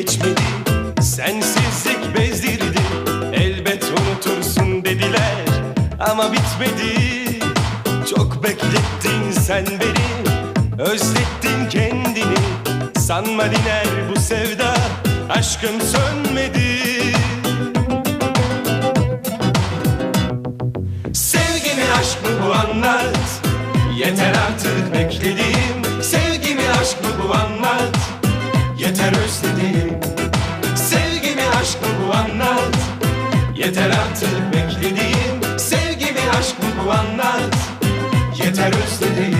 geçmedi. Sensizlik bezdirdi. Elbet unutursun dediler Ama bitmedi. Çok beklettin sen beni Özlettin kendini. Sanma diner bu sevda Aşkım sönmedi. Sevgi mi aşk mı bu anlat? Yeter artık beklediğim. Sevgi mi aşk mı bu anlat? Yeter özlediğim. Yeter artık beklediğim sevgimi aşkımı anlat. Yeter özlediğim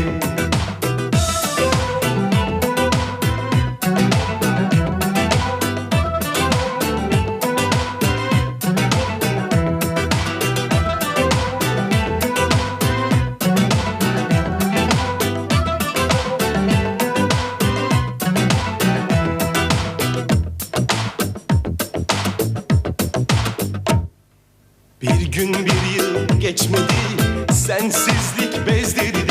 Sensizlik bezdirdi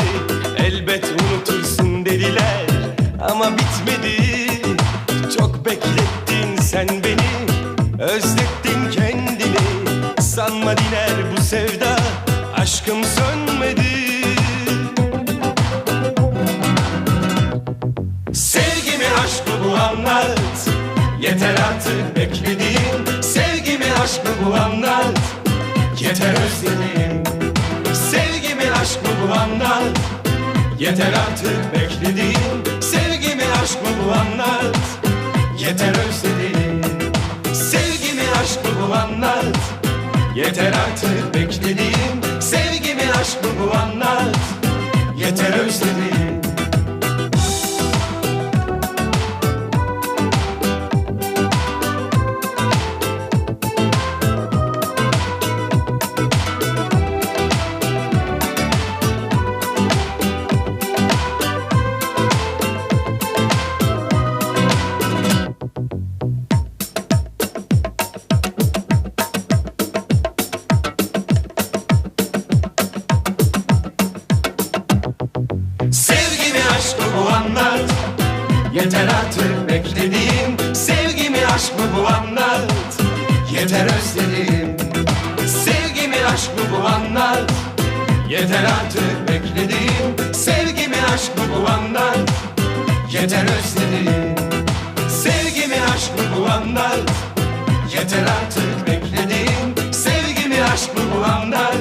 Elbet unutursun dediler. Ama bitmedi. Çok beklettin sen beni Özlettin kendini Sanma diner bu sevda Aşkım sönmedi. Sevgimi aşk bu anlat Yeter artık beklediğim. Sevgimi aşk bu anlat. Yeter artık beklediğim Sevgimi aşkımı bu anlat. Yeter özlediğim Sevgimi aşkımı bu anlat. Yeter artık beklediğim Sevgimi aşkımı bu anlat. Yeter özlediğim Yeter artık beklediğim Sevgimi aşk mı bu anlat? Yeter özledim Sevgimi aşk mı bu anlat? Yeter artık beklediğim Sevgimi aşk mı bu anlat? Yeter özledim Sevgimi aşk mı bu anlat? Yeter artık beklediğim Sevgimi aşk mı bu anlat?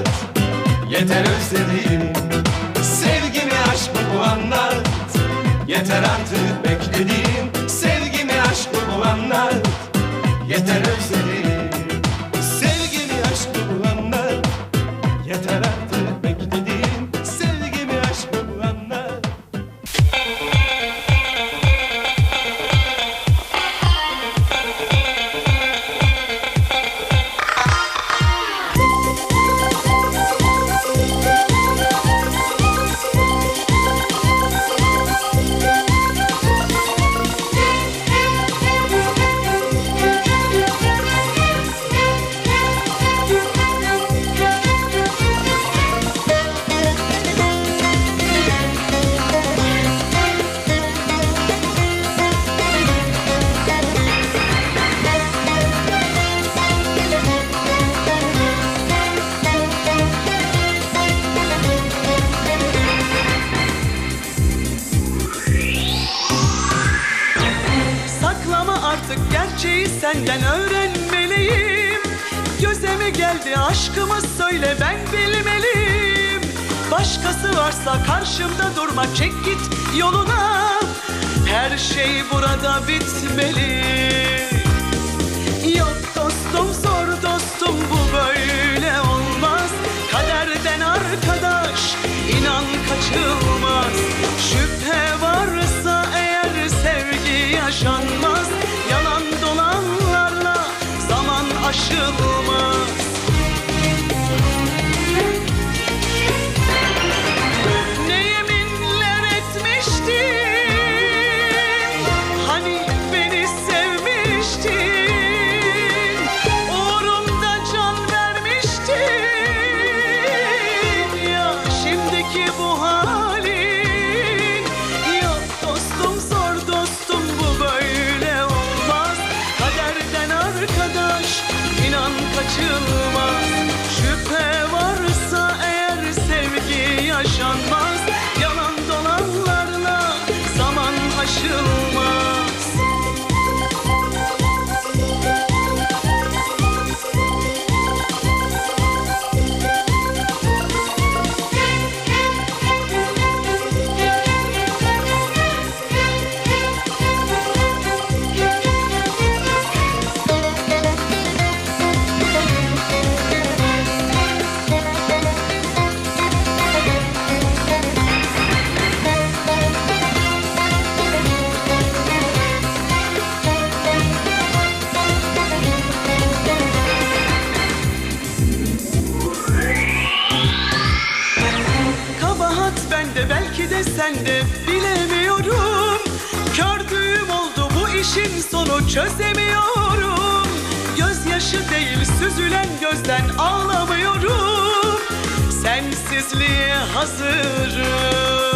Yeter özledim Sevgimi aşk mı bu anlat? Yeter artık senden öğrenmeliyim. Göze mi geldi aşkımı söyle ben bilmeliyim. Başkası varsa karşımda durma çek git yoluna. Her şey burada bitmeli çözemiyorum. Gözyaşı değil süzülen gözden ağlamıyorum. Sensizliğe hazırım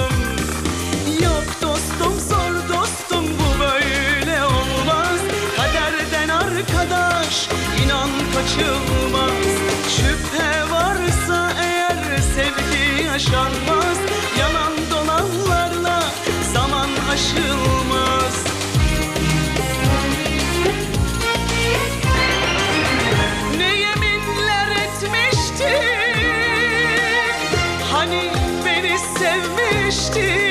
geçti.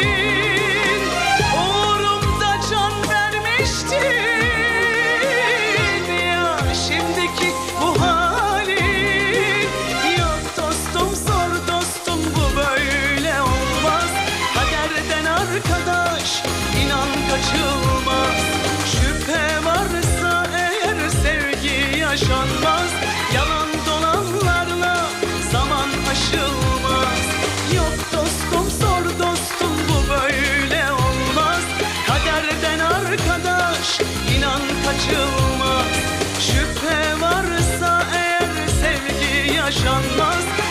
yaşanmaz.